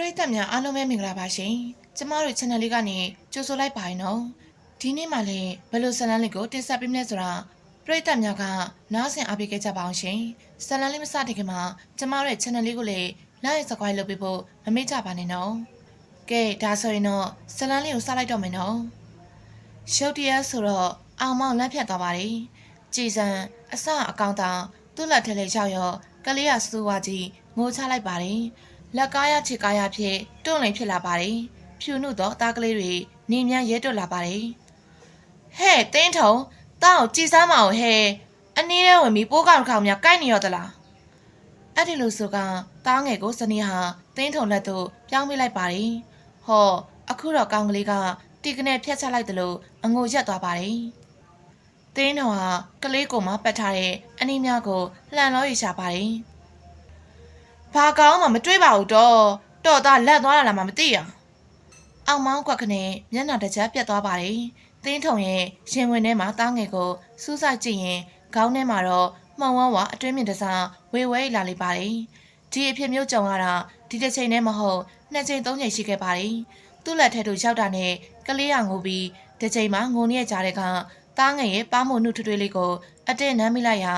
ရိသတ်များအားလုံးပဲမင်္ဂလာပါရှင်ကျမတို့ channel လေးကနေကြိုဆိုလိုက်ပါရင်နော်ဒီနေ့မှလည်းဘယ်လိုဇာတ်လမ်းလေးကိုတင်ဆက်ပေးမလဲဆိုတာပရိသတ်များကနားဆင်အားပေးခဲ့ကြပါအောင်ရှင်ဇာတ်လမ်းလေးမစတင်ခင်မှာကျမတို့ရဲ့ channel လေးကိုလည်း like subscribe လုပ်ပေးဖို့မမေ့ကြပါနဲ့နော်ကဲဒါဆိုရင်တော့ဇာတ်လမ်းလေးကိုစလိုက်တော့မယ်နော်ရှုပ်တရားဆိုတော့အောင်မောင်လမ်းဖြတ်သွားပါတယ်ကြည်စံအစအကောင်တောင်သူ့လက်ထဲလေးရောက်ရောကလေးရစူဝါကြီးငိုချလိုက်ပါတယ် လက်ကားရချစ်ကားရဖြစ်တွန့်လိန်ဖြစ်လာပါတယ်။ဖြူနုသောသားကလေးတွေနေမြန်ရဲတွတ်လာပါတယ်။ဟဲ့တင်းထုံတောက်ကြည်စမ်းမအောင်ဟဲ့အနည်းနဲ့ဝင်ပြီးပိုးကောင်ခေါင်များကိုက်နေရောသလား။အဲ့ဒီလိုဆိုကတားငယ်ကိုစနီဟာတင်းထုံလက်သို့ပြောင်းပေးလိုက်ပါတယ်။ဟောအခုတော့ကောင်ကလေးကတီကနေဖြတ်ချလိုက်တယ်လို့အငိုရက်သွားပါတယ်။တင်းထုံဟာကလေးကိုမှပတ်ထားတဲ့အနည်းများကိုလှန်လို့ရရှာပါတယ်။ ဘာကောင်းမှမတွေးပါဘူးတော့တော့သားလက်သွားတာလားမမသိရအောင်မောင်းကွက်ခနဲ့မျက်နှာတစ်ချက်ပြတ်သွားပါတယ်တင်းထုံရဲ့ရင်ဝင်ထဲမှာတားငယ်ကိုစူးစိုက်ကြည့်ရင်ခေါင်းထဲမှာတော့မှောင်ဝမ်းဝအတွင်းမြင့်တစားဝေဝဲလာလိမ့်ပါတယ်ဒီအဖြစ်မျိုးကြုံရတာဒီတစ်ချိန်နဲ့မဟုတ်နှစ်ချိန်သုံးချိန်ရှိခဲ့ပါတယ်သူ့လက်ထဲသို့ရောက်တာနဲ့ကလေးရငိုပြီးတစ်ချိန်မှာငိုနေရကြတဲ့ကတားငယ်ရဲ့ပါမှုနှုတ်ထွေးလေးကိုအတင်းနမ်းမိလိုက်ရာ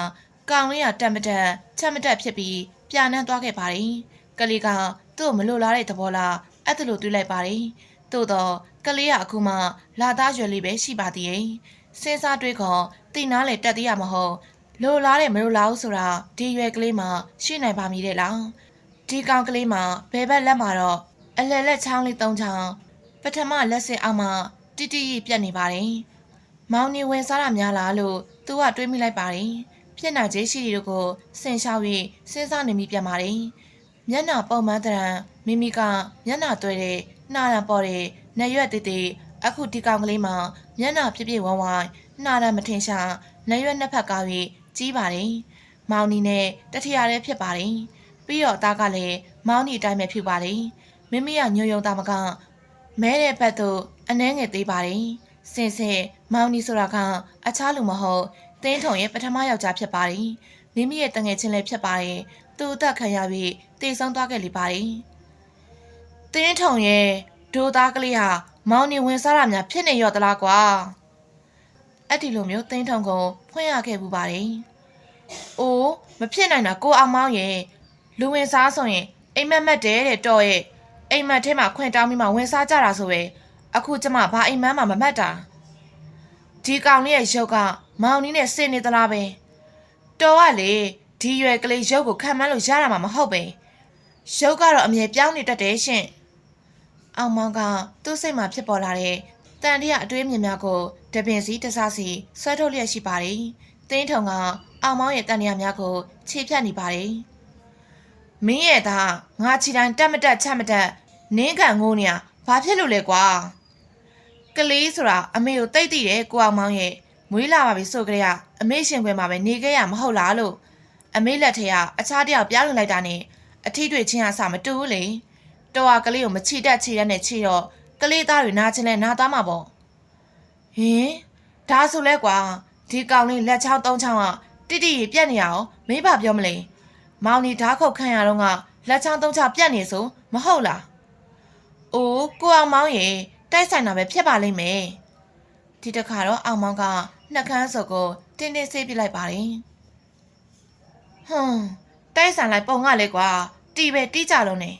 ကောင်လေးကတက်မတက်ချက်မတက်ဖြစ်ပြီး ပြာနှမ်းသွားခဲ့ပါတယ်။ကလေးကသူ့ကိုမလိုလားတဲ့သဘောလားအဲ့ဒါလိုတွေးလိုက်ပါတယ်။သို့တော့ကလေးကအခုမှလာသားရွယ်လေးပဲရှိပါသေးရဲ့။စဉ်းစားတွေးခေါ်တိနားလေတက်သေးရမဟုတ်လိုလားတဲ့မလိုလားဘူးဆိုတာဒီရွယ်ကလေးမှရှိနိုင်ပါမည်တဲ့လား။ဒီကောင်ကလေးမှဘယ်ဘက်လက်မှာတော့အလဲလက်ချောင်းလေးသုံးချောင်းပထမလက်စင်အောင်မှတိတိရိပြတ်နေပါတယ်။မောင်နေဝင်စားတာများလားလို့သူကတွေးမိလိုက်ပါတယ်။ ဖြစ်နာခြင်းရှိတီတို့ကိုဆင်ရှောက်၍စဉ်းစားနေမိပြန်ပါတယ်။မျက်နှာပုံမှန်တရံမိမိကမျက်နှာသွဲတဲ့နှာရံပေါ်တဲ့နရွက်တေးသေးအခုဒီကောင်ကလေးမှာမျက်နှာပြည့်ပြည့်ဝဝနှာရံမထင်ရှားနရွက်နှစ်ဖက်ကား၍ကြီးပါတယ်။မောင်နီနဲ့တထရရဲဖြစ်ပါတယ်။ပြီးတော့သားကလည်းမောင်နီအတိုင်းပဲဖြစ်ပါတယ်။မိမိကညိုယုံသားမကမဲတဲ့ဘက်သို့အနှဲငယ်သေးပါတယ်။စင်စင်မောင်နီဆိုတာကအခြားလူမဟုတ် တင်းထုံရဲ့ပထမယောက်ျားဖြစ်ပါတယ်။မိမိရဲ့တငယ်ချင်းလည်းဖြစ်ပါတယ်။သူ့အသက်ခံရပြီးတည်ဆုံးသွားခဲ့လေပါတယ်။တင်းထုံရဲ့ဒိုသားကလေးဟာမောင်နီဝင်စားတာများဖြစ်နေရောသလားကွာ။အဲ့ဒီလိုမျိုးတင်းထုံကိုဖွင့်ရခဲ့ပူပါတယ်။အိုးမဖြစ်နိုင်တာကိုအောင်မောင်ရဲ့လူဝင်စားဆိုရင်အိမ်မက်မက်တယ်တဲ့တော့ရဲ့အိမ်မက်ထဲမှာခွင့်တောင်းပြီးမှဝင်စားကြတာဆိုပဲအခုကျမဘာအိမ်မက်မှမမက်တာဒီကောင်လေးရဲ့ရုပ်က မောင်နီးနဲ့စင်နေသလားပဲတော်ကလေဒီရွယ်ကလေးရုပ်ကိုခံမလို့ရတာမှမဟုတ်ပဲရုပ်ကတော့အမြဲပြောင်းနေတတ်တယ်ရှင်အောင်မောင်ကသူ့စိတ်မှာဖြစ်ပေါ်လာတဲ့တန်တရာအတွေးမြင်များကိုတပင်စီတစားစီဆွဲထုတ်လျက်ရှိပါတယ်တင်းထုံကအောင်မောင်ရဲ့တန်တရာများကိုခြေဖြတ်နေပါတယ်မင်းရဲ့သားငါချီတိုင်းတက်မတက်ချက်မတက်နင်းကန်ငိုးနေရဘာဖြစ်လို့လဲကွာကလေးဆိုတာအမေကိုတိတ်တိတယ်ကိုအောင်မောင်ရဲ့ မွေးလာပါပြီဆိုကြတဲ့အမေရှင်ခွင်မှာပဲနေခဲ့ရမဟုတ်လားလို့အမေလက်ထက်ကအခြားတယောက်ပြားလွန်လိုက်တာနဲ့အထီးတွေချင်းအဆမတူဘူးလေတော်ကကလေးကိုမချီတက်ချီတက်နဲ့ချီတော့ကလေးသားတွေနားချင်းလဲနားသားမှာပေါ့ဟင်ဒါဆိုလဲကွာဒီကောင်လေးလက်ချောင်းသုံးချောင်းကတိတိရပြက်နေရအောင်မေးပါပြောမလဲမောင်နီဓာတ်ခုတ်ခံရတော့ကလက်ချောင်းသုံးချပြတ်နေဆိုမဟုတ်လား။အိုးကိုအောင်မောင်ရေတိုက်ဆိုင်တာပဲဖြစ်ပါလိမ့်မယ်။ဒီတစ်ခါတော့အောင်မောင်က နှက်ခမ်းစုပ်ကိုတင်းတင်းဆေးပြလိုက်ပါတယ်။ဟွန်းတိုက်ဆိုင်လိုက်ပုံကလေကွာတီပဲတီးကြလုံးနေ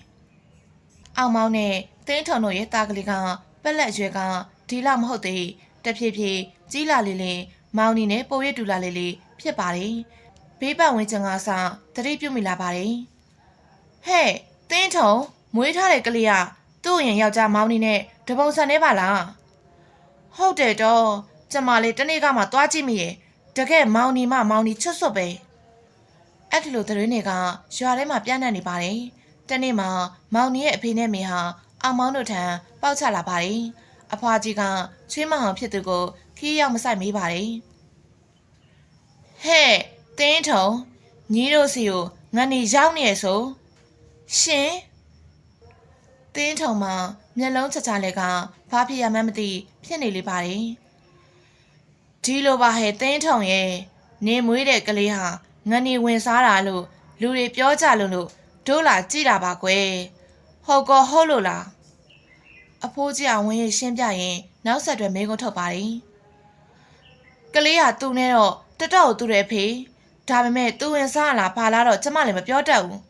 ။အောင်မောင်နဲ့တင်းထုံတို့ရဲ့တာကလေးကပက်လက်ရွယ်ကဒီလောက်မဟုတ်သေးတဖြည်းဖြည်းကြီးလာလေးလေးမောင်နီနဲ့ပိုရတူလာလေးလေးဖြစ်ပါတယ်။ဘေးပတ်ဝန်းကျင်ကစတတိပြုတ်မိလာပါတယ်။ဟဲ့တင်းထုံမွေးထားတဲ့ကလေးကသူ့ရင်ယောက်ျားမောင်နေနဲ့တပုံဆန်နေပါလား။ဟုတ်တယ်တော့ ကျမလေးတနေ့ကမှသွားကြည့်မိရဲ့တကယ်မောင်နေမမောင်နေချွတ်ဆွတ်ပဲ။အဲ့ဒီလိုသတင်းတွေကရွာထဲမှာပြန့်နှံ့နေပါတယ်။တနေ့မှာမောင်နေရဲ့အဖေနဲ့မေဟာအောင်မောင်တို့ထံပေါက်ချလာပါတယ်။အဖွာကြီးကချွေးမဟောင်ဖြစ်သူကိုခီးရောက်မဆိုင်မေးပါတယ်။ဟဲ့တင်းထုံညီတို့စီကိုငါနေရောက်နေရဆိုရှင်တင်းထုံမှာမျက်လုံးချာချာလေးကဘာဖြစ်ရမှန်းမသိဖြစ်နေလေပါတယ် ဒီလိုပါဟဲ့တင်းထုံရဲ့နေမွေးတဲ့ကလေးဟာငါနေဝင်စားတာလို့လူတွေပြောကြလို့လို့တို့လာကြည့်တာပါကွယ်ဟုတ်ကောဟုတ်လို့လားအဖိုးကြီးကဝင်ရရှင်းပြရင်နောက်ဆက်တွဲမေးခွန်းထုတ်ပါတယ်ကလေးကသူ့နဲ့တော့တတော်ကိုသူ့ရဲ့အဖေဒါပေမဲ့သူဝင်စားလာပါလာတော့ကျမလည်းမပြောတတ်ဘူး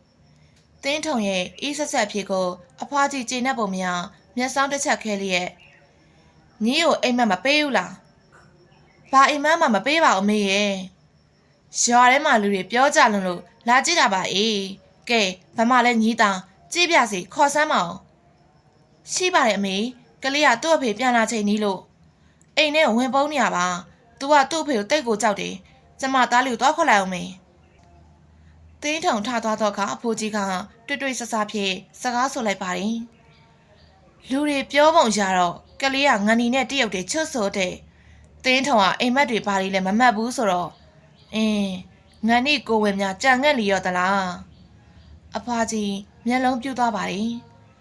တင်းထုံရဲ့အေးဆက်ဆက်အဖြစ်ကိုအဖွားကြီးကျေနပ်ပုံမရမျက်စောင်းတစ်ချက်ခဲလျက်ညီကိုအိမ်မက်မပေးဘူးလား ဘာအိမ်မက်မှမပေးပါဘူးအမေရဲ့ရွာထဲမှာလူတွေပြောကြလုံးလို့လာကြည့်တာပါအေးကဲဘာမှလည်းညီးတာကြည့်ပြစီခေါ်စမ်းမအောင်ရှိပါတယ်အမေကလေးကသူ့အဖေပြန်လာချိန်နီးလို့အိမ်ထဲကိုဝင်ပုန်းနေရပါ။ तू ကသူ့အဖေကိုတိတ်ကိုကြောက်တယ်။ကျမသားလေးကိုသွားခေါ်လိုက်အောင်မေ။တင်းထုံထသွားတော့ကအဖိုးကြီးကတွေ့တွေ့ဆဆဖြင့်စကားဆိုလိုက်ပါတယ်။လူတွေပြောပုံရတော့ကလေးကငန်နီနဲ့တယောက်တည်းချွတ်ဆိုတဲ့ တင်းထုံကအိမ်မက်တွေပါလေးလည်းမမှတ်ဘူးဆိုတော့အင်းငန်နီကိုဝင်များကြံငက်လီရောသလား။အဖွားကြီးမျက်လုံးပြူသွားပါတယ်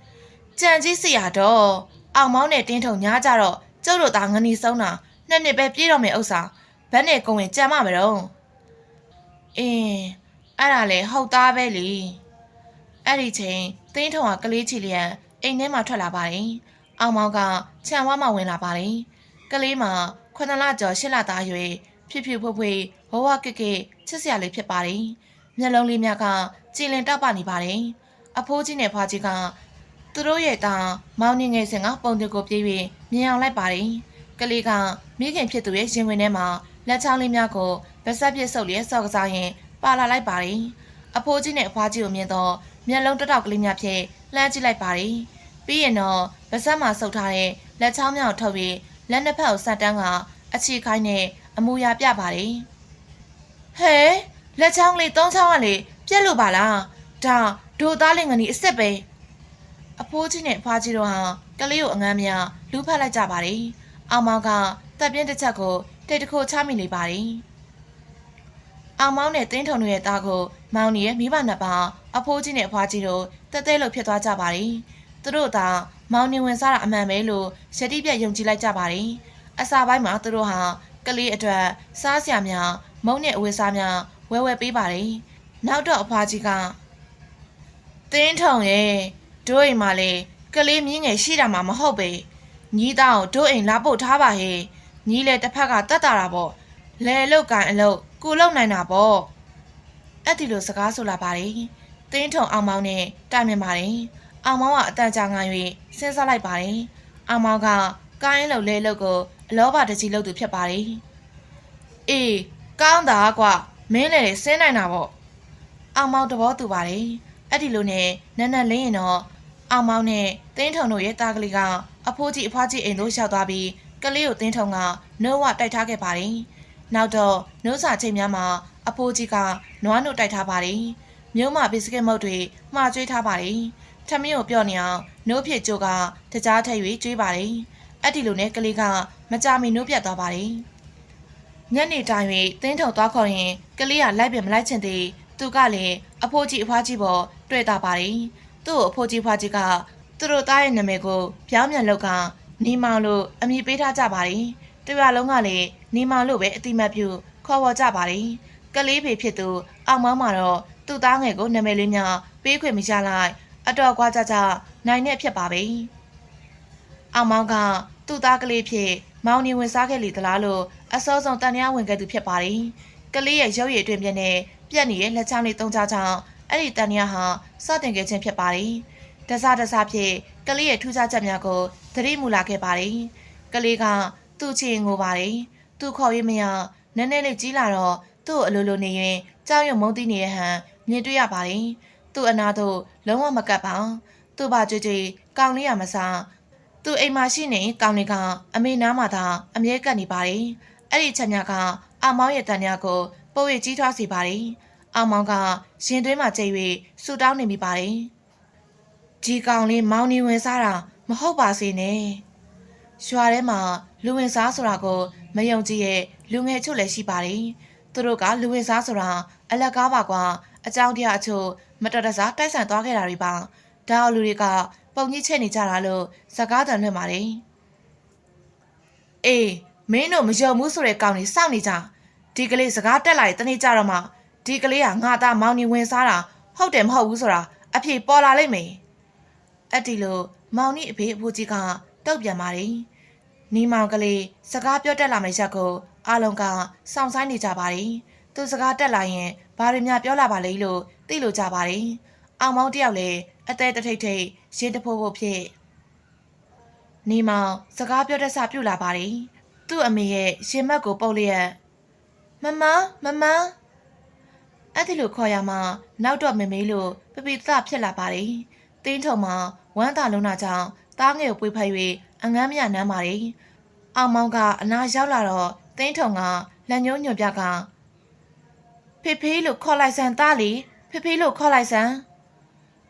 ။ကြံကြီးစရာတော့အောင်မောင်းနဲ့တင်းထုံညားကြတော့ကျုပ်တို့သားငနီဆုံးတာနှစ်နှစ်ပဲပြေးတော့မယ်ဥစ္စာဘက်နဲ့ကုံဝင်ကြံမမတော့အင်းအဲ့ဒါလေဟုတ်သားပဲလေအဲ့ဒီချိန်တင်းထုံကကလေးချီလျက်အိမ်ထဲမှာထွက်လာပါတယ်အောင်မောင်းကခြံဝါမှဝင်လာပါတယ်ကလေးမှာခုနှစ်လကျော်ရှစ်လသားရွယ်ဖြစ်ဖြစ်ဖွဖွဘဝကကချစ်စရာလေးဖြစ်ပါတယ်မျက်လုံးလေးများကကြည်လင်တောက်ပနေပါတယ်အဖိုးကြီးနဲ့ဖွားကြီးကသူတို့ရဲ့တာမောင်နေငယ်စင်ကပုံတူကိုပြေးပြီးမြင်အောင်လိုက်ပါတယ်။ကလေးကမိခင်ဖြစ်သူရဲ့ရင်ဝင်ထဲမှာလက်ချောင်းလေးများကိုဗဆက်ပြစ်ဆုပ်လျက်စော့ကစားရင်ပါလာလိုက်ပါတယ်။အဖိုးကြီးနဲ့အဖွားကြီးကိုမြင်တော့မျက်လုံးတတောက်ကလေးများဖြင့်လှမ်းကြည့်လိုက်ပါတယ်။ပြီးရင်တော့ဗဆက်မှာဆုပ်ထားတဲ့လက်ချောင်းများကိုထုတ်ပြီး လက်နှစ်ဖက်ကိုဆက်တန်းကအချီခိုင်းနဲ့အမူအရာပြပါတယ်။ဟဲလက်ချောင်းလေးသုံးချောင်းကလေပြက်လို့ပါလား။ဒါဒိုသားလင်ငနီအစ်စ်ပဲ။အဖိုးကြီးနဲ့အဖွားကြီးတို့ဟာကလေးကိုအငမ်းများလူဖတ်လိုက်ကြပါတယ်။အောင်မောင်ကတပ်ပြင်းတစ်ချက်ကိုတိတ်တခိုချမိနေပါတယ်။အောင်မောင်နဲ့တင်းထုံတို့ရဲ့သားကိုမောင်နီရဲ့မိဘနှစ်ပါးအဖိုးကြီးနဲ့အဖွားကြီးတို့တက်တဲလို့ဖြစ်သွားကြပါတယ်။သူတို့သာ မောင်နေဝင်စားတာအမှန်ပဲလို့ရှတိပြက်ယုံကြည်လိုက်ကြပါတယ်။အစာပိုင်းမှာသူတို့ဟာကလေးအတွက်စားစရာများမုံနဲ့အဝတ်စားများဝဲဝဲပေးပါတယ်။နောက်တော့အဖွားကြီးကတင်းထုံရဲ့တို့အိမ်မှာလေကလေးမြင်းငယ်ရှိတာမှမဟုတ်ပဲညီးသားကိုတို့အိမ်လာပို့ထားပါဟဲ့ညီးလေတစ်ဖက်ကတတ်တာတာပေါ့လဲလုတ်ကန်အလုတ်ကိုလုတ်နိုင်တာပေါ့အဲ့ဒီလိုစကားဆိုလာပါတယ်တင်းထုံအောင်မောင်းနဲ့တိုင်မြင်ပါတယ် အောင်မောင်းကအတန်ကြာငါ၍စဉ်းစားလိုက်ပါတယ်အောင်မောင်းကကိုင်းလုတ်လဲလုတ်ကိုအလောဘတကြီးလုတ်သူဖြစ်ပါတယ်အေးကောင်းတာကွာမင်းလည်းဆင်းနိုင်တာပေါ့အောင်မောင်းတဘောတူပါတယ်အဲ့ဒီလိုနဲ့နက်နက်လင်းရင်တော့အောင်မောင်းနဲ့တင်းထုံတို့ရဲ့တာကလေးကအဖိုးကြီးအဖွားကြီးအိမ်သို့ရောက်သွားပြီးကလေးကိုတင်းထုံကနှုတ်ဝတိုက်ထားခဲ့ပါတယ်။နောက်တော့နှုတ်စာချိန်များမှာအဖိုးကြီးကနွားနှုတ်တိုက်ထားပါတယ်။မြို့မှာဘစ်စကစ်မုတ်တွေမှာကျွေးထားပါတယ်။ ထမင်းကိုပြော့နေအောင်နှုတ်ဖြစ်ကြိုးကတကြားထည့်၍ကျွေးပါတယ်။အဲ့ဒီလိုနဲ့ကလေးကမကြမီနှုတ်ပြတ်သွားပါတယ်။ညနေတိုင်း၍တင်းထုံသွားခေါ်ရင်ကလေးကလိုက်ပြမလိုက်ချင်သေးသူကလည်းအဖိုးကြီးအဖွားကြီးပေါ်တွေ့တာပါတယ်။သူ့ကိုအဖိုးကြီးဖွားကြီးကသူတို့သားရဲ့နာမည်ကိုပြောင်းပြန်လောက်ကနီမောင်လို့အမည်ပေးထားကြပါတယ်။တရွာလုံးကလည်းနီမောင်လို့ပဲအတိမတ်ပြုခေါ်ဝေါ်ကြပါတယ်။ကလေးဖေဖြစ်သူအောင်မောင်းမှာတော့သူ့သားငယ်ကိုနာမည်လေးများပေးခွင့်မရလိုက် အတော်ကွာကြကြနိုင်နေဖြစ်ပါပဲ။အောင်မောင်းကသူ့သားကလေးဖြစ်မောင်နေဝင်စားခဲ့လေသလားလို့အစောဆုံးတန်ရဝင်ခဲ့သူဖြစ်ပါတယ်။ကလေးရဲ့ရုပ်ရည်အတွင်ပြင်းနဲ့ပြက်နေတဲ့လက်ချောင်းလေးသုံးချောင်းအဲ့ဒီတန်ရဟာစတင်ခဲ့ခြင်းဖြစ်ပါတယ်။တစားတစားဖြင့်ကလေးရဲ့ထူးခြားချက်များကိုသတိမူလာခဲ့ပါတယ်။ကလေးကသူ့ချင်ငိုပါတယ်။သူ့ခေါ်ရမရနည်းနည်းလေးကြီးလာတော့သူ့အလိုလိုနေရင်ကြောက်ရွံ့မုန်းသိနေတဲ့ဟန်မြင်တွေ့ရပါတယ်။ သူ့အနာသို့လုံးဝမကပ်ပါ။သူ့ဘာကြွကြွကောင်းလေးရမစား။သူ့အိမ်မှာရှိနေကောင်းလေးကအမေနားမှာသာအမြဲကပ်နေပါတယ်။အဲ့ဒီချက်များကအမောင်းရဲ့တန်များကိုပိုရကြီးထွားစေပါတယ်။အောင်မောင်ကရင်သွင်းမှာကျိတ်၍ဆူတောင်းနေမိပါတယ်။ဒီကောင်လေးမောင်နေဝင်စားတာမဟုတ်ပါစေနဲ့။ရွာထဲမှာလူဝင်စားဆိုတာကိုမယုံကြည်ရဲ့လူငယ်ချို့လည်းရှိပါတယ်။သူတို့ကလူဝင်စားဆိုတာအလက်ကားပါကွာအကြောင်းတရားအချို့ မတော်တဆတိုက်ဆိုင်သွားခဲ့တာတွေပါ။ဒါအောင်လူတွေကပုံကြီးချက်နေကြတာလို့စကားတန်လွှင့်ပါတယ်။အေးမင်းတို့မယုံဘူးဆိုတဲ့ကောင်ကြီးစောင့်နေကြဒီကလေးစကားတက်လာတဲ့တနေ့ကြတော့မှဒီကလေးကငါသားမောင်နေဝင်စားတာဟုတ်တယ်မဟုတ်ဘူးဆိုတာအဖြေပေါ်လာလိမ့်မယ်အဲ့ဒီလိုမောင်နီအဖေအဖိုးကြီးကတုတ်ပြန်ပါတယ်နီမောင်ကလေးစကားပြောတတ်လာမယ့်ရက်ကိုအားလုံးကစောင့်ဆိုင်းနေကြပါတယ်သူစကားတက်လာရင်ဘာတွေများပြောလာပါလိမ့်လို့ သိလို့ကြပါတယ်အောင်မောင်တယောက်လည်းအသေးတထိတ်ထိတ်ရင်းတဖိုးဖို့ဖြစ်နီမောင်စကားပြောတတ်စပြုလာပါတယ်သူ့အမေရဲ့ရင်မက်ကိုပုတ်လျက်မမမမအဲ့ဒီလိုခေါ်ရမှာနောက်တော့မမေးလို့ပပိသဖြစ်လာပါတယ်တင်းထုံမှာဝမ်းသာလုံးနာကြောင့်တားငယ်ကိုပွေဖက်၍အငမ်းမြနမ်းပါတယ်အောင်မောင်ကအနာရောက်လာတော့တင်းထုံကလက်ညှိုးညွန်ပြကဖေဖေးလို့ခေါ်လိုက်စမ်းတားလီ ဖေဖေးလို့ခေါ်လိုက်စမ်း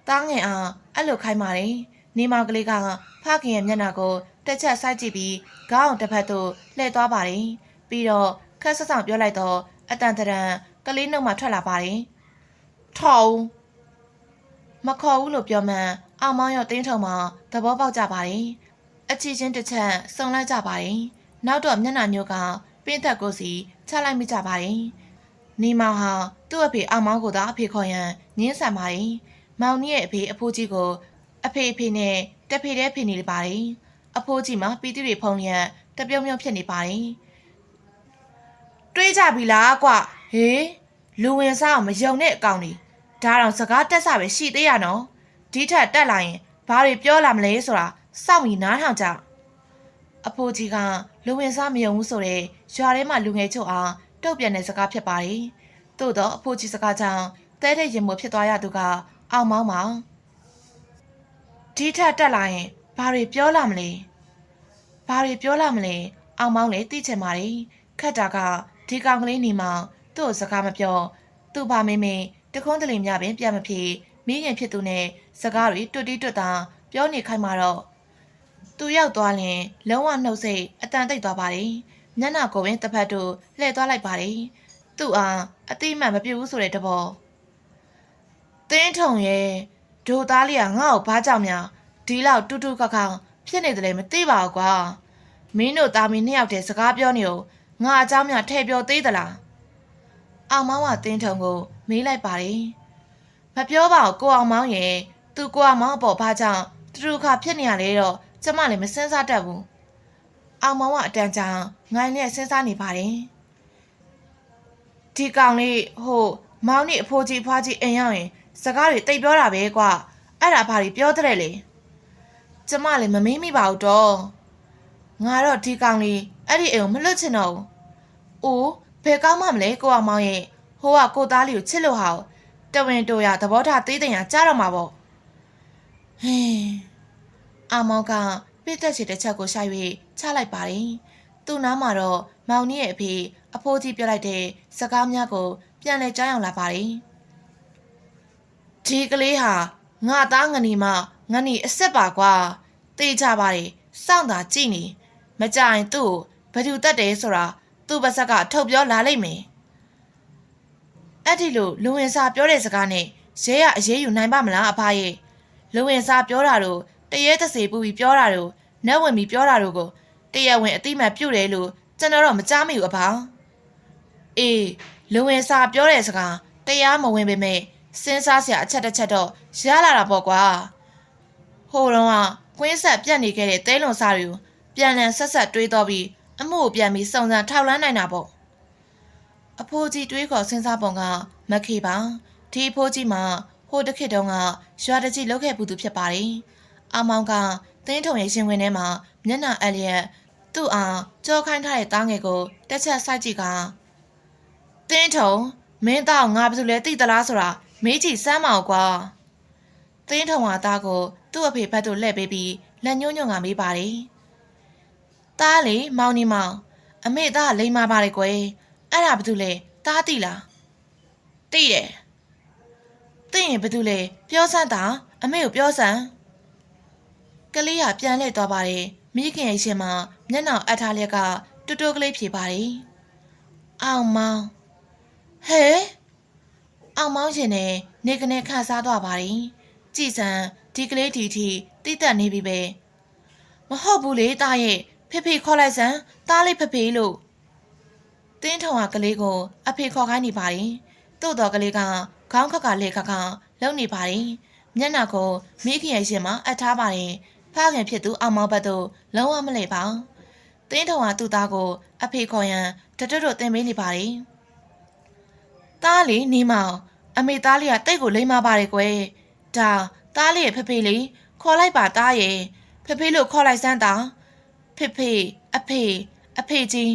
တားငယ်အောင်အဲ့လိုခိုင်းပါတယ်နေမောင်ကလေးကဖခင်ရဲ့မျက်နှာကိုတစ်ချက်စိုက်ကြည့်ပြီးခေါင်းတစ်ဖက်သို့လှည့်သွားပါတယ်ပြီးတော့ခက်ဆဆောင်ပြောလိုက်တော့အတန်တရံကလေးနှုတ်မှထွက်လာပါတယ်ထောင်းမခေါ်ဘူးလို့ပြောမှန်းအောင်မောင်ရောတင်းထုံမှာသဘောပေါက်ကြပါတယ်အချီချင်းတစ်ချက်စုံလိုက်ကြပါတယ်နောက်တော့မျက်နှာညိုကပင်းသက်ကိုစီချလိုက်မိကြပါတယ် နေမောင်ဟာသူ့အဖေအောင်မောင်ကိုသာအဖေခေါ်ရန်ညင်းဆန်ပါတယ်မောင်ကြီးရဲ့အဖေအဖိုးကြီးကိုအဖေအဖေနဲ့တဖေတဲ့ဖေနေပါတယ်အဖိုးကြီးမှာပီတိတွေဖုံလျက်တပြုံပြုံဖြစ်နေပါတယ်တွေးကြပြီလားကွဟေးလူဝင်စားအောင်မယုံတဲ့အကောင်ကြီးဒါတော့စကားတက်ဆပဲရှိသေးရနော်ဒီထက်တက်လာရင်ဘာတွေပြောလာမလဲဆိုတာစောင့်ပြီးနားထောင်ကြအဖိုးကြီးကလူဝင်စားမယုံဘူးဆိုတဲ့ရွာထဲမှာလူငယ်ချုပ်အောင် တုတ်ပြန်တဲ့စကားဖြစ်ပါတယ်သို့တော့အဖိုးကြီးစကားကြောင့်တဲတဲ့ရင်မို့ဖြစ်သွားရသူကအောင်မောင်းမောင်ဒီထက်တက်လာရင်ဘာတွေပြောလာမလဲဘာတွေပြောလာမလဲအောင်မောင်းလည်းသိချင်ပါတယ်ခက်တာကဒီကောင်ကလေးနေမောင်သူ့ကိုစကားမပြောသူ့ဘာမေးမေးတခွန်းတလင်များပင်ပြန်မဖြေမိရင်ဖြစ်သူနဲ့စကားတွေတွတ်တီးတွတ်တာပြောနေခိုင်းမှာတော့သူရောက်သွားရင်လုံးဝနှုတ်စိတ်အတန်တိတ်သွားပါတယ် မျက်နှာကိုပင်တစ်ဖက်တို့လှည့်သွားလိုက်ပါတယ်သူ့အားအတိအမှန်မပြဘူးဆိုတဲ့တဘောတင်းထုံရဲ့ဒိုသားလေးကငါ့ကိုဘာကြောင့်များဒီလောက်တူးတူးခါခါဖြစ်နေတယ်လေမသိပါဘူးကွာမင်းတို့သားမင်းနှစ်ယောက်တည်းစကားပြောနေ ਉ ငါအเจ้าများထဲ့ပြောသေးသလားအောင်မောင်ကတင်းထုံကိုမေးလိုက်ပါတယ်မပြောပါဘူးကိုအောင်မောင်ရဲ့သူကိုအောင်မောင်အပေါ်ဘာကြောင့်တူတူခါဖြစ်နေရလဲတော့ကျမလည်းမစင်းစားတတ်ဘူး အောင်မောင်ကအတန်ကြာငိုင်းနဲ့စဉ်းစားနေပါတယ်ဒီကောင်လေးဟိုမောင်นี่အဖိုးကြီးဖွားကြီးအိမ်ရောက်ရင်စကားတွေတိတ်ပြောတာပဲကွာအဲ့ဒါဘာတွေပြောတဲ့လေကျမလည်းမမေးမိပါဘူးတော့ငါတော့ဒီကောင်လေးအဲ့ဒီအိမ်ကိုမလွတ်ချင်တော့ဘူး။အိုးဘယ်ကောင်းမှမလဲကိုအောင်မောင်ရဲ့ဟိုကကိုသားလေးကိုချစ်လို့ဟာတဝင်းတိုရသဘောထားသေးတယ်ရကြားတော့မှာပေါ့။ဟင်းအမောင်ကပြစ်သက်ချေတစ်ချက်ကိုရှာ၍ ချလိုက်ပါတယ်။သူ့နားမှာတော့မောင်ကြီးရဲ့အဖေအဖိုးကြီးပြောလိုက်တဲ့စကားများကို ပြန်လဲကြားအောင်လာပါတယ်။ဒီကလေးဟာငါသားငနီမငနီအစ်စ်ပါကွာ။တေးကြပါလေစောင့်တာကြည့်နေမကြရင်သူ့ကိုဘယ်သူတတ်တယ်ဆိုတာသူ့ပါဇက်ကထုတ်ပြောလာလိမ့်မယ်။အဲ့ဒီလိုလူဝင်စာပြောတဲ့စကားနဲ့ရဲရအရေးယူနိုင်ပါမလားအဖရဲ့လူဝင်စာပြောတာတို့တရေတစေပူပြီးပြောတာတို့နက်ဝင်ပြီးပြောတာတို့ကို တရဝင်အတိမတ်ပြုတ်တယ်လို့ကျွန်တော်တော့မကြားမိဘူးအဖ။အေးလူဝင်စာပြောတဲ့စကားတရားမဝင်ပေမဲ့စဉ်းစားစရာအချက်တစ်ချက်တော့ရလာတာပေါ့ကွာ။ဟိုတော့ကကွင်းဆက်ပြတ်နေခဲ့တဲ့တဲလွန်စားတွေကိုပြန်လည်ဆက်ဆက်တွေးတော့ပြီးအမှုကိုပြန်ပြီးစုံစမ်းထောက်လန်းနိုင်တာပေါ့အဖိုးကြီးတွေးခေါ်စဉ်းစားပုံကမခေပါဒီအဖိုးကြီးမှာဟိုတစ်ခေတ်တုန်းကရွာတကြီးလောက်ခဲ့ဘူးသူဖြစ်ပါတယ်အမောင်ကတင်းထုံရဲ့ရှင်ဝင်ထဲမှာမျက်နှာအလျက် သူ့အားကြောခိုင်းထားတဲ့သားငယ်ကိုတက်ချက်စိုက်ကြည့်ကတင်းထုံမင်းသားငါဘာလို့လဲသိသလားဆိုတာမေးကြည့်စမ်းမအောင်ကွာတင်းထုံဟာသားကိုသူ့အဖေဘက်သို့လှည့်ပေးပြီးလက်ညှိုးညွန့်ကမေးပါတယ်တားလေမောင်နေမောင်အမေသားလိမ္မာပါလေကွယ်အဲ့ဒါဘာလို့လဲတားတိလားတိတယ်သိရင်ဘာလို့လဲပြောစမ်းတာအမေကိုပြောစမ်းကလေးကပြန်လှည့်သွားပါတယ် မိခင်ရဲ့ရှင်မမျက်နှာအပ်ထားလျက်ကတူတူကလေးဖြေပါတယ်အောင်မောင်ဟဲအောင်မောင်ရှင်နဲ့နေကနေခန့်စားသွားပါတယ်ကြည်စံဒီကလေးတီတီတိတက်နေပြီပဲမဟုတ်ဘူးလေတာရဲ့ဖေဖေခေါ်လိုက်စမ်းတားလေးဖေဖေလို့တင်းထုံကကလေးကိုအဖေခေါ်ခိုင်းနေပါတယ်တို့တော်ကလေးကခေါင်းခက်ကလေခက်ကလုံနေပါတယ်မျက်နှာကိုမိခင်ရဲ့ရှင်မှာအပ်ထားပါတယ် ဖခင်ဖြစ်သူအောင်မောဘတ်တို့လုံးဝမလဲပါတင်းထုံကသူ့သားကို အဖေခေါ်ရန်တတွတ်တို့တင်ပေးနေပါတယ်သားလေးနီမောင်အမေသားလေးကတိတ်ကိုလိမ့်မပါတယ်ကွယ်ဒါသားလေးရဲ့ဖဖေလေးခေါ်လိုက်ပါသားရဲ့ဖဖေလို့ခေါ်လိုက်စမ်းသားဖေဖေအဖေအဖေကြီး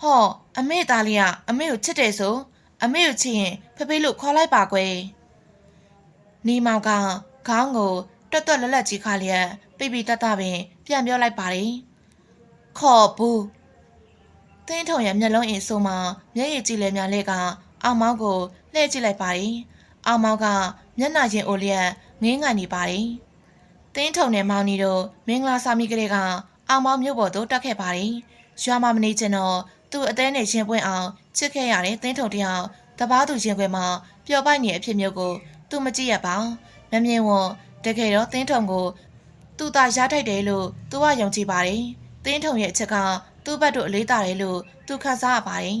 ဟောအမေသားလေးကအမေကိုချစ်တယ်ဆိုအမေကိုချစ်ရင်ဖဖေလို့ခေါ်လိုက်ပါကွယ်နီမောင်ကခေါင်းကို တွတ်တွတ်လက်လက်ကြီးခါလျက်ပိပိတတပင်ပြန်ပြောလိုက်ပါတယ်ခေါ်ဘူးတင်းထုံရဲ့မျက်လုံးအင်ဆိုမှမျက်ရည်ကြည်လဲများလဲကအောင်မောင်းကိုလှည့်ကြည့်လိုက်ပါတယ်အောင်မောင်းကမျက်နှာချင်းအိုလျက်ငင်းငိုင်နေပါတယ်တင်းထုံနဲ့မောင်နီတို့မင်္ဂလာစာမိကလေးကအောင်မောင်းမြို့ပေါ်သို့တက်ခဲ့ပါတယ်ရွာမမနေချင်တော့သူ့အသေးနဲ့ရှင်ပွင့်အောင်ချစ်ခဲ့ရတဲ့တင်းထုံတယောက်တပားသူရှင်ခွင်မှာပျော်ပိုက်နေအဖြစ်မျိုးကိုသူမကြည့်ရပါမမြင်ဝ တကယ်တော့တင်းထုံကိုသူသာရထိုက်တယ်လို့သူကယုံကြည်ပါတယ်တင်းထုံရဲ့အချက်ကသူ့ဘက်တို့အလေးတာတယ်လို့သူခံစားရပါတယ်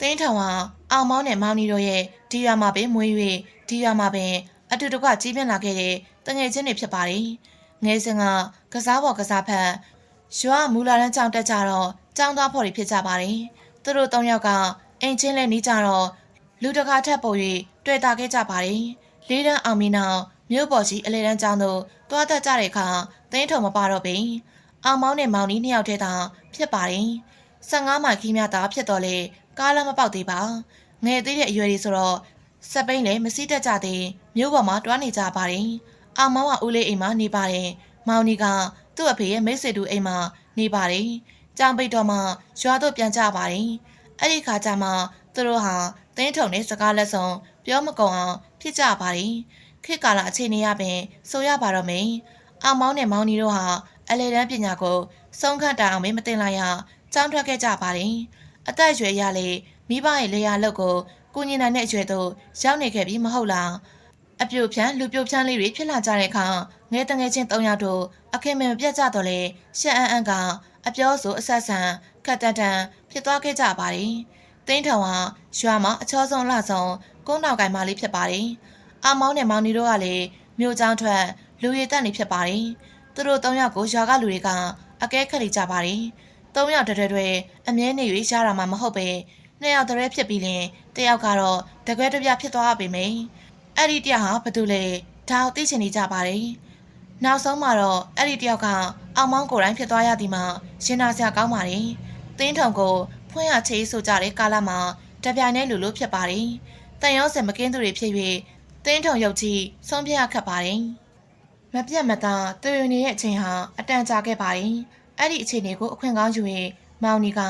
တင်းထုံဟာအောင်မောင်းနဲ့မောင်နီတို့ရဲ့ဒီရွာမှာပင်မွေး၍ဒီရွာမှာပင်အတူတကွကြီးပြင်းလာခဲ့တဲ့တငယ်ချင်းတွေဖြစ်ပါတယ်ငယ်စဉ်ကကစားပေါ်ကစားဖက်ရွာမူလာတန်းကြောင်တက်ကြတော့ကြောင်သားဖော်တွေဖြစ်ကြပါတယ်သူတို့၃ယောက်ကအိမ်ချင်းလဲနေကြတော့လူတကာထက်ပို၍တွေ့တာခဲ့ကြပါတယ်လေးတန်းအောင်မီနောက် မြို့ပေါ်ရှိအလေတန်းကျောင်းသို့တွားတက်ကြတဲ့အခါတင်းထုံမပါတော့ပင်အောင်မောင်းနဲ့မောင်နီနှစ်ယောက်တည်းသာဖြစ်ပါတယ်15မိုင်ခီးမြတာဖြစ်တော့လေကားလည်းမပေါက်သေးပါငယ်သေးတဲ့အရွယ်တွေဆိုတော့စက်ပိန်းလည်းမစီးတတ်ကြသေးမြို့ပေါ်မှာတွားနေကြပါတယ်အောင်မောင်းကဦးလေးအိမ်မှာနေပါတယ်မောင်နီကသူ့အဖေရဲ့မိတ်ဆွေတူအိမ်မှာနေပါတယ်ကြောင်ပိတ်တော်မှရွာတို့ပြန်ကြပါတယ်အဲ့ဒီခါကျမှသူတို့ဟာတင်းထုံနဲ့စကားလက်ဆောင်ပြောမကုန်အောင်ဖြစ်ကြပါတယ် ခေတ်ကာလအခြေအနေရပင်ဆိုရပါတော့မယ်အောင်မောင်းနဲ့မောင်နီတို့ဟာအလေတန်းပညာကိုစုံခန့်တိုင်အောင်မတင်လိုက်ရကြောင်းထွက်ခဲ့ကြပါတယ်အသက်အရွယ်ရလေမိဘရဲ့လေယာလောက်ကိုကိုညင်နိုင်တဲ့အရွယ်သို့ရောက်နေခဲ့ပြီမဟုတ်လားအပြိုဖြန်းလူပြိုဖြန်းလေးတွေဖြစ်လာကြတဲ့အခါငဲတငယ်ချင်း၃ယောက်တို့အခင်မင်ပြတ်ကြတော့လေရှက်အန်းအန်းကအပြောဆိုအဆက်ဆန်ခက်တန်တန်ဖြစ်သွားခဲ့ကြပါတယ်တင်းထောင်ဟာရွာမှာအချောဆုံးလှဆုံးကုန်းတော်ကိုင်မလေးဖြစ်ပါတယ်။ အာမောင်းနဲ့မောင်နီတို့ကလည်းမြို့ကျောင်းထွက်လူရည်တက်နေဖြစ်ပါတယ်။သူတို့၃ယောက်ကိုရွာကလူတွေကအကဲခတ်နေကြပါတယ်။၃ယောက်တည်းတည်းအမြဲနေ၍ရှားတာမှမဟုတ်ပဲနှစ်ယောက်တည်းဖြစ်ပြီးရင်တယောက်ကတော့တကွဲတပြဖြစ်သွားပြီမိ။အဲ့ဒီတယောက်ဟာဘာတူလဲဒါကိုသိချင်နေကြပါတယ်။နောက်ဆုံးမှာတော့အဲ့ဒီတယောက်ကအောင်မောင်းကိုယ်တိုင်ဖြစ်သွားရသည်မှာရှင်နာစရာကောင်းပါတယ်။တင်းထုံကိုဖွင့်ရချေးဆိုကြတဲ့ကာလမှာတပြိုင်တည်းလူလိုဖြစ်ပါတယ်။တန်ရောစင်မကင်းသူတွေဖြစ်၍ တင်းထုံရုပ်ကြီးဆုံးဖြတ်ခတ်ပါတယ်။မပြတ်မသားသူရနေရဲ့အချိန်ဟာအတန်ကြာခဲ့ပါတယ်။အဲ့ဒီအချိန်တွေကိုအခွင့်ကောင်းယူ၍မောင်နီက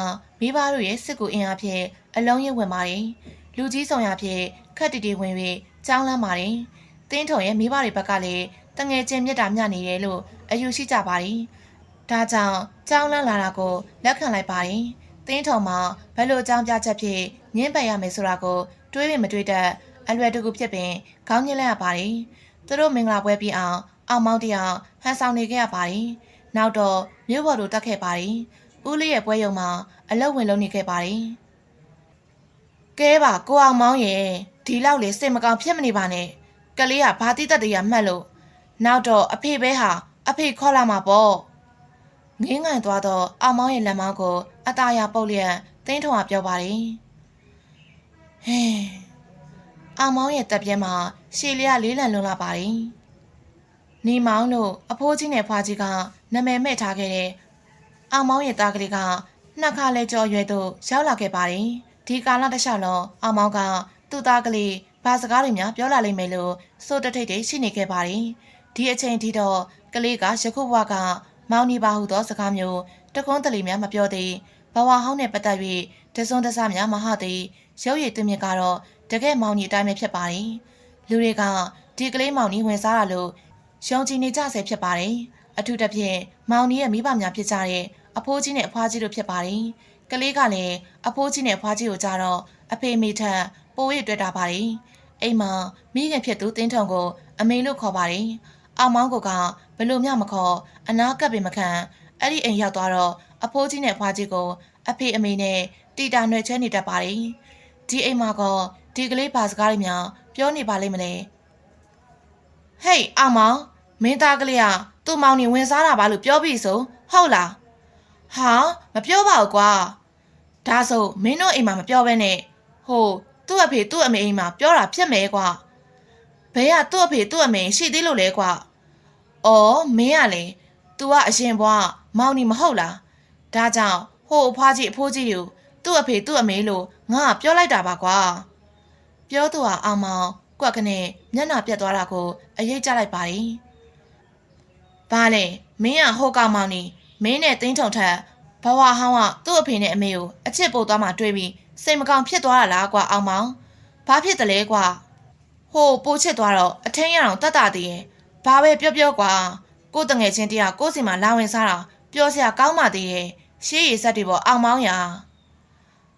မိဘတို့ရဲ့စစ်ကူအင်အားဖြင့်အလုံးရင်ဝင်ပါတယ်။လူကြီးဆောင်ရဖြင့်ခက်တီတီဝင်၍ကြောင်းလန်းပါတယ်။တင်းထုံရဲ့မိဘတွေဘက်ကလည်းတငယ်ချင်းမြတ်တာမျှနေတယ်လို့အယူရှိကြပါတယ်။ဒါကြောင့်ကြောင်းလန်းလာတာကိုလက်ခံလိုက်ပါတယ်။တင်းထုံမှာဘယ်လိုအကြောင်းပြချက်ဖြင့်ညှင်းပယ်ရမယ်ဆိုတာကိုတွေးရင်မတွေးတတ် အလွယ်တကူဖြစ်ပင်ခေါင်းညှင်းလိုက်ရပါတယ်။သူတို့မင်္ဂလာပွဲပြီးအောင်အောင်မောင်းတရားဟန်ဆောင်နေခဲ့ရပါတယ်။နောက်တော့မြို့ပေါ်တို့တက်ခဲ့ပါတယ်။ဦးလေးရဲ့ပွဲရုံမှာအလုပ်ဝင်လုပ်နေခဲ့ပါတယ်။ကဲပါကိုအောင်မောင်းရဲ့ဒီလောက်လေစိတ်မကောင်းဖြစ်မနေပါနဲ့။ကလေးကဘာတိတက်တရားမှတ်လို့နောက်တော့အဖေပဲဟာအဖေခေါ်လာမှာပေါ့။ငင်းငိုင်သွားတော့အောင်မောင်းရဲ့လက်မောင်းကိုအသားရပုတ်လျက်တင်းထုံကပြောပါတယ်။ဟဲ အောင်မောင်းရဲ့တပ်ပြဲမှာရှေလျာလေးလံလွန်လာပါတယ်။နေမောင်းတို့အဖိုးကြီးနဲ့ဖွားကြီးကနာမည်မဲ့ထားခဲ့တဲ့အောင်မောင်းရဲ့သားကလေးကနှစ်ခါလဲကြော်ရွယ်သို့ရောက်လာခဲ့ပါတယ်။ဒီကာလတစ်လျှောက်လုံးအောင်မောင်းကသူ့သားကလေးဘာစကားတွေများပြောလာလိမ့်မယ်လို့စိုးတထိတ်တွေရှိနေခဲ့ပါတယ်။ဒီအချိန်ထိတော့ကလေးကရခုဘဝကမောင်းနေပါဟုသောစကားမျိုးတကုန်းတလီများမပြောသေးဘဝဟောင်းနဲ့ပတ်သက်၍တစွန်းတစများမဟုတ်သေးရုပ်ရည်သွင်းမြစ်ကတော့ တကယ်မောင်ကြီးအတိုင်းပဲဖြစ်ပါတယ်။လူတွေကဒီကလေးမောင်ကြီးဝင်စားတာလို့ရှုံချင်နေကြဆဲဖြစ်ပါတယ်။အထူးသဖြင့်မောင်ကြီးရဲ့မိဘများဖြစ်ကြတဲ့အဖိုးကြီးနဲ့အဖွားကြီးတို့ဖြစ်ပါတယ်။ကလေးကလည်းအဖိုးကြီးနဲ့အဖွားကြီးကိုကြတော့အဖေမိထက်ပို၍တွေ့တာပါတယ်။အိမ်မှာမိခင်ဖြစ်သူတင်းထုံကို အမေလို့ခေါ်ပါတယ်။အောင်မောင်းကဘလို့မျှမခေါ်အနာကပ်ပင်မခံအဲ့ဒီအိမ်ရောက်သွားတော့အဖိုးကြီးနဲ့အဖွားကြီးကို အဖေအမေနဲ့တီတာနှွယ်ချဲနေတတ်ပါတယ်။ဒီအိမ်မှာက ဒီကလေးဘာစကားတွေများပြောနေပါလိမ့်မလဲဟေးအောင်မောင်မင်းသားကလေးကသူ့မောင်နေဝင်စားတာပါလို့ပြောပြီဆိုဟုတ်လားဟာမပြောပါဘူးကွာဒါဆိုမင်းတို့အိမ်မှာမပြောဘဲနဲ့ဟိုသူ့အဖေသူ့အမေအိမ်မှာပြောတာဖြစ်မယ်ကွာဘယ်ကသူ့အဖေသူ့အမေရှိသေးလို့လဲကွာအော်မင်းကလေ तू ကအရင်ဘွားမောင်နေမဟုတ်လားဒါကြောင့်ဟိုအဖွားကြီးအဖိုးကြီးကိုသူ့အဖေသူ့အမေလို့ငါကပြောလိုက်တာပါကွာ ပြောသူဟာအောင်မောင်ကွက်ကနေမျက်နှာပြတ်သွားတာကိုအရေးကြလိုက်ပါသည်ဘာလဲမင်းကဟိုကောင်မောင်နေမင်းနဲ့တင်းထုံထက်ဘဝဟောင်းကသူ့အဖေနဲ့အမေကိုအချစ်ပို့သွားမှတွေးပြီးစိတ်မကောင်းဖြစ်သွားတာလားကွာအောင်မောင်ဘာဖြစ်တယ်လဲကွာဟိုပိုချစ်သွားတော့အထင်းရအောင်တတ်တာတည်းရဲ့ဘာပဲပြောပြောကွာကိုတငယ်ချင်းတယောက်ကိုစီမှာလာဝင်စားတာပြောစရာကောင်းပါသေးရဲ့ရှေးရည်ဆက်တွေပေါ်အောင်မောင်းရာ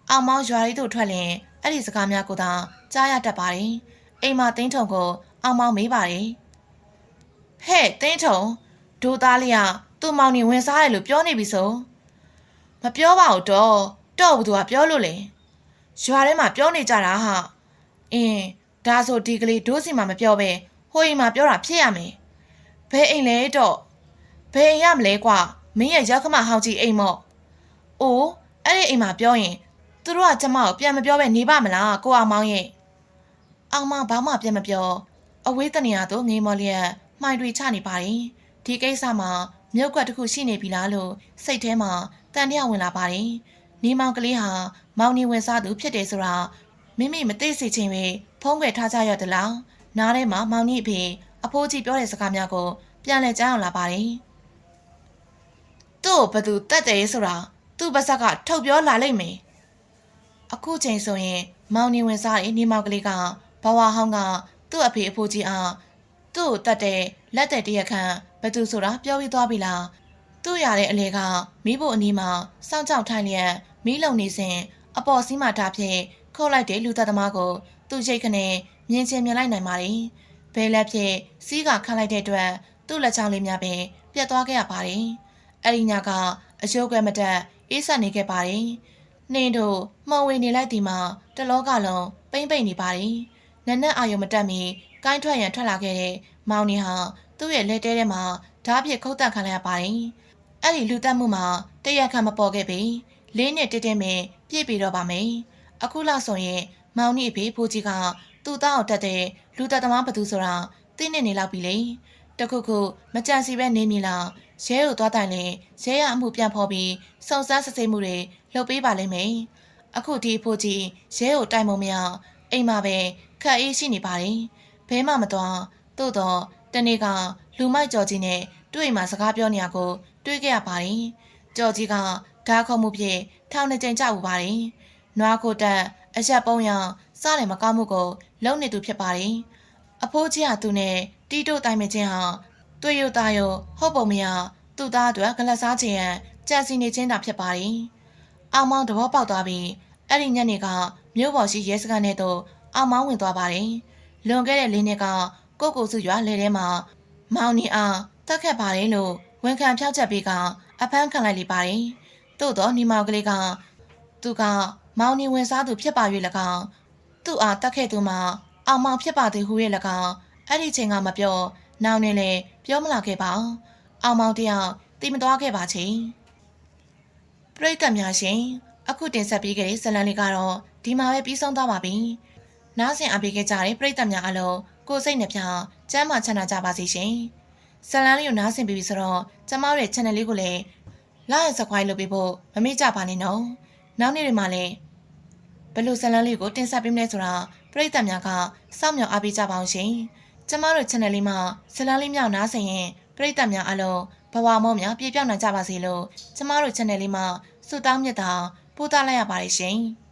အောင်မောင်းရွာလေးတို့ထွက်လင် အဲ့ဒီစကားများကိုသာကြားရတတ်ပါတယ်အိမ်မှာတင်းထုံကိုအောင်မောင်းမေးပါတယ်ဟဲ့တင်းထုံဒိုသားလေးကသူ့မောင်နေဝင်စားတယ်လို့ပြောနေပြီဆိုမပြောပါဘူးတော့တော့ဘူးသူကပြောလို့လေရွာထဲမှာပြောနေကြတာဟာအင်းဒါဆိုဒီကလေးဒိုးစီမှာမပြောပဲဟိုအိမ်မှာပြောတာဖြစ်ရမယ်ဘယ်အိမ်လဲတော့ဘယ်အိမ်ရမလဲကွာမင်းရဲ့ရောက်ခမဟောင်းကြီးအိမ်မော့အိုးအဲ့ဒီအိမ်မှာပြောရင် သူတို့ကကျမကိုပြန်မပြောပဲနေပါမလားကိုအောင်မောင်းရဲ့အောင်မောင်းဘာမှပြန်မပြောအဝေးတနေရာသို့ငေးမော်လျက်မှိုင်တွေချနေပါတယ်ဒီကိစ္စမှာမြုပ်ကွက်တစ်ခုရှိနေပြီလားလို့စိတ်ထဲမှာတန်တရားဝင်လာပါတယ်နေမောင်ကလေးဟာမောင်နေဝင်စားသူဖြစ်တယ်ဆိုတာမိမိမသိစေချင်ပဲဖုံးကွယ်ထားကြရသလားနားထဲမှာမောင်ကြီးအဖေအဖိုးကြီးပြောတဲ့စကားများကိုပြန်လဲကြားအောင်လာပါတယ်သူ့ဘသူတက်တယ်ဆိုတာသူ့ပါဇက်ကထုတ်ပြောလာလိမ့်မယ် အခုချိန်ဆိုရင် မောင်နေဝင်စားတဲ့နေမောင်ကလေးကဘဝဟောင်းကသူ့အဖေအဖိုးကြီးအားသူ့ကိုတတ်တဲ့လက်တဲ့တရခန့်ဘသူဆိုတာပြောပြီးသွားပြီလားသူ့ရတဲ့အလေကမိဖို့အနီးမှာစောင့်ကြောက်ထိုင်လျက်မီးလုံနေစဉ်အပေါ်စီးမှထားဖြင့်ခုတ်လိုက်တဲ့လူသက်သမားကို သူ့ရိတ်ခနဲ့မြင်ချင်းမြင်လိုက်နိုင်ပါတယ်ဘဲလက်ဖြင့်စီးကခတ်လိုက်တဲ့အတွက်သူ့လက်ချောင်းလေးများပင်ပြတ်သွားခဲ့ရပါတယ်အဲ့ဒီညကအယုတ်ကွဲမတက်အေးဆက်နေခဲ့ပါတယ် နှင်းတို့မှုံဝင်နေလိုက်ဒီမှာတလောကလုံးပိမ့်ပိမ့်နေပါတယ်နက်နက်အာယုံမတက်မီကိုင်းထွက်ရန်ထွက်လာခဲ့တဲ့မောင်နေဟာသူ့ရဲ့လက်တဲထဲမှာဓားပြစ်ခုတ်တက်ခံလိုက်ရပါတယ်။အဲ့ဒီလူတက်မှုမှာတရက်ခန့်မပေါ်ခဲ့ပြီ။လေးနှစ်တည်းတည်းမင်းပြည့်ပြီးတော့ပါမယ်။အခုလောက်ဆိုရင်မောင်နီအဖေဖိုးကြီးကသူ့သားကိုတက်တဲ့လူတက်သမားဘသူဆိုတာသိနေနေလောက်ပြီလေ။တခုခုမကြံစီပဲနေမိလား။ ရဲကိုသွားတိုင်ရင်ရဲရအမှုပြန်ဖော်ပြီးစုံစမ်းစစ်ဆေးမှုတွေလုပ်ပေးပါလိမ့်မယ်။အခုဒီဖိုးကြီးရဲကိုတိုင်မုံမရအိမ်မှာပဲခက်အေးရှိနေပါတယ်။ဘဲမှမသွားသို့တော့တနေ့ကလူမိုက်ကြော်ကြီးနဲ့တွေ့မှစကားပြောနေရကို တွေ့ခဲ့ရပါတယ်။ကြော်ကြီးကဓာတ်ခုံမှုဖြင့်ထောင်နှစ်ကြိမ်ကြောက်ပါတယ်။နွားကိုတက်အရက်ပုံးရောင်စားတယ်မကောင်းမှုကို လုံနေသူဖြစ်ပါတယ်။အဖိုးကြီးကသူနဲ့တီးတို့တိုင်မချင်းဟာ တွေ့ရတာရောဟုတ်ပုံမရသူ့သားအတွက်ကလတ်စားချင်ရန်ကြံစီနေချင်းတာဖြစ်ပါတယ်။အောင်မောင်းသဘောပေါက်သွားပြီးအဲ့ဒီညနေကမြို့ပေါ်ရှိရဲစခန်းထဲသို့အောင်မောင်းဝင်သွားပါတယ်။လွန်ခဲ့တဲ့လေးနှစ်ကကိုကိုစုရွာလဲထဲမှာမောင်နီအားတက်ခတ်ပါတယ်လို့ဝန်ခံဖြောက်ချက်ပေးကအဖမ်းခံလိုက်လိပါတယ်။သို့တော့ညီမောင်ကလေးကသူကမောင်နီဝင်စားသူဖြစ်ပါ၍၎င်းသူ့အားတက်ခဲ့သူမှာအောင်မောင်ဖြစ်ပါသည်ဟု၍၎င်းအဲ့ဒီချိန်ကမပြော နောင်နေလေပြောမလာခဲ့ပါအောင်မောင်တယောက်တိမသွားခဲ့ပါချေပရိသတ်များရှင်အခုတင်ဆက်ပေးခဲ့တဲ့ဇလံလေးကတော့ဒီမှာပဲပြီးဆုံးသွားပါပြီနားဆင်အပေးခဲ့ကြတဲ့ပရိသတ်များအလုံးကိုစိတ်နှပြကျမ်းမာချမ်းသာကြပါစေရှင်ဇလံလေးကိုနားဆင်ပြီးပြီဆိုတော့ကျမတို့ရဲ့ channel လေးကိုလည်း like and subscribe လုပ်ပေးဖို့မမေ့ကြပါနဲ့နော်နောက်နေ့တွေမှာလည်းဘယ်လိုဇလံလေးကိုတင်ဆက်ပေးမလဲဆိုတာပရိသတ်များကစောင့်မျှော်အားပေးကြပါအောင်ရှင် ကျမတို့ channel လေးမှာဇလံလေးမြောက်နားဆင်ရင်ပရိသတ်များအလုံးဘဝမောများပြည့်ပြောင်းနိုင်ကြပါစေလို့ကျမတို့ channel လေးမှာဆုတောင်းမြတ်တာပို့သလိုက်ရပါတယ်ရှင်။